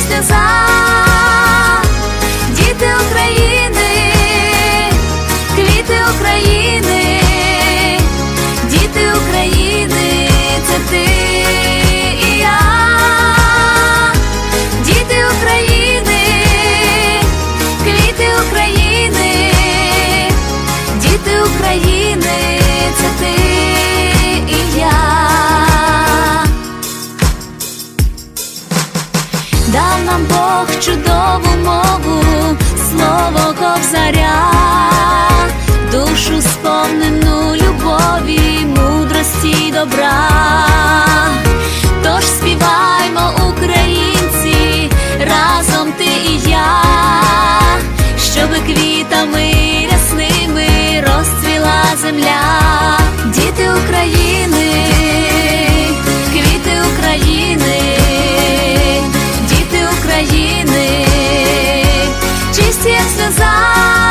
сльозах Дав нам Бог чудову мову, слово ковзаря, душу сповнену любові, мудрості добра. jetzt sein.